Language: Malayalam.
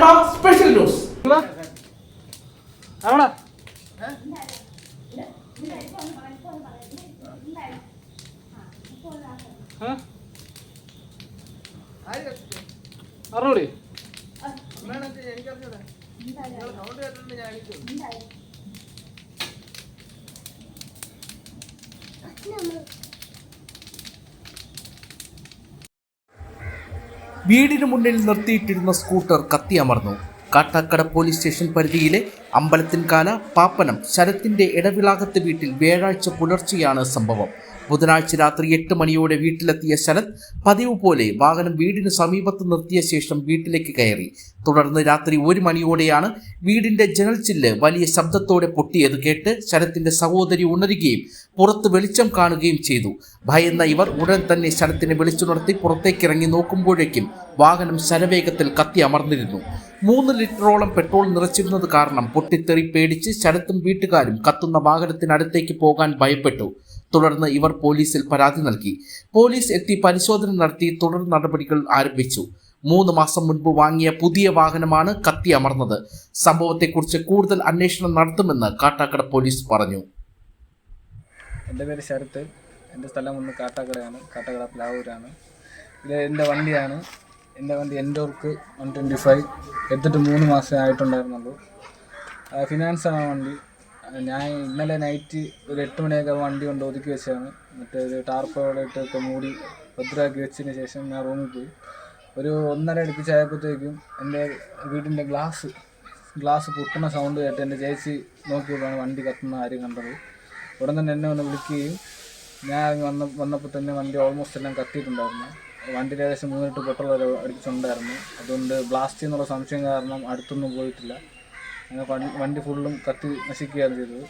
കേരള സ്പെഷ്യൽ ന്യൂസ് അറിഞ്ഞൂടി എനിക്കറിഞ്ഞൂടെ വീടിന് മുന്നിൽ നിർത്തിയിട്ടിരുന്ന സ്കൂട്ടർ കത്തിയമർന്നു. കാട്ടാക്കട പോലീസ് സ്റ്റേഷൻ പരിധിയിലെ അമ്പലത്തിൻകാല പാപ്പനം ശരത്തിന്റെ ഇടവിളാകത്ത് വീട്ടിൽ വ്യാഴാഴ്ച പുലർച്ചെയാണ് സംഭവം. ബുധനാഴ്ച രാത്രി എട്ട് മണിയോടെ വീട്ടിലെത്തിയ ശരത് പതിവ് പോലെ വാഹനം വീടിന് സമീപത്ത് നിർത്തിയ ശേഷം വീട്ടിലേക്ക് കയറി. തുടർന്ന് രാത്രി ഒരു മണിയോടെയാണ് വീടിന്റെ ജനൽ ചില്ല് വലിയ ശബ്ദത്തോടെ പൊട്ടിയത് കേട്ട് ശരത്തിന്റെ സഹോദരി ഉണരുകയും പുറത്ത് വെളിച്ചം കാണുകയും ചെയ്തു. ഭയന്ന ഇവർ ഉടൻ തന്നെ ശരത്തിനെ വിളിച്ചുണർത്തി പുറത്തേക്കിറങ്ങി നോക്കുമ്പോഴേക്കും വാഹനം ശരവേഗത്തിൽ കത്തി അമർന്നിരുന്നു. മൂന്ന് ലിറ്ററോളം പെട്രോൾ നിറച്ചിരുന്നത് കാരണം പൊട്ടിത്തെറി പേടിച്ച് ശരത്തും വീട്ടുകാരും കത്തുന്ന വാഹനത്തിനടുത്തേക്ക് പോകാൻ ഭയപ്പെട്ടു. തുടർന്ന് ഇവർ പോലീസിൽ പരാതി നൽകി. പോലീസ് എത്തി പരിശോധന നടത്തി തുടർ നടപടികൾ ആരംഭിച്ചു. മൂന്ന് മാസം മുൻപ് വാങ്ങിയ പുതിയ വാഹനമാണ് കത്തി അമർന്നത്. സംഭവത്തെക്കുറിച്ച് കൂടുതൽ അന്വേഷണം നടത്തുമെന്ന് കാട്ടാക്കട പോലീസ് പറഞ്ഞു. എന്റെ പേര് ശരത്ത്. എന്റെ സ്ഥലം ഒന്ന് കാട്ടാക്കടയാണ്. കാട്ടാക്കട പ്ലാവൂരാണ്. ഇത് എന്റെ വണ്ടിയാണ്. എന്റെ വണ്ടി എൻഡോർക്ക് വൺ ട്വന്റി ഫൈവ്. എടുത്തിട്ട് മൂന്ന് മാസമേ ആയിട്ടുണ്ടായിരുന്നുള്ളൂ. ഫിനാൻസാണ് വണ്ടി. ഞാൻ ഇന്നലെ നൈറ്റ് ഒരു എട്ട് മണിയൊക്കെ വണ്ടി കൊണ്ട് ഒതുക്കി വെച്ചതാണ്. മറ്റേ ഒരു ടാർപ്പോടെ ഇട്ടൊക്കെ മൂടി ഭദ്രമാക്കി വെച്ചതിന് ശേഷം ഞാൻ റൂമിൽ പോയി. ഒരു ഒന്നര അടുപ്പിച്ചായപ്പോഴത്തേക്കും എന്റെ വീടിന്റെ ഗ്ലാസ് ഗ്ലാസ് പൊട്ടുന്ന സൗണ്ട് കേട്ട് എന്റെ ചേച്ചി നോക്കിയപ്പോഴാണ് വണ്ടി കത്തുന്ന ആരും കണ്ടത്. ഉടൻ തന്നെ എന്നെ ഒന്ന് വിളിക്കുകയും ഞാൻ വന്ന വന്നപ്പോൾ തന്നെ വണ്ടി ഓൾമോസ്റ്റ് എല്ലാം കത്തിയിട്ടുണ്ടായിരുന്നു. വണ്ടിയിൽ ഏകദേശം മൂന്നിട്ട് പെട്രോൾ വരെ അടിച്ചിട്ടുണ്ടായിരുന്നു അതുകൊണ്ട് ബ്ലാസ്റ്റ് എന്നുള്ള സംശയം കാരണം അടുത്തൊന്നും പോയിട്ടില്ല. അങ്ങനെ വണ്ടി ഫുള്ളും കത്തി നശിക്കുകയാണ് ചെയ്തത്.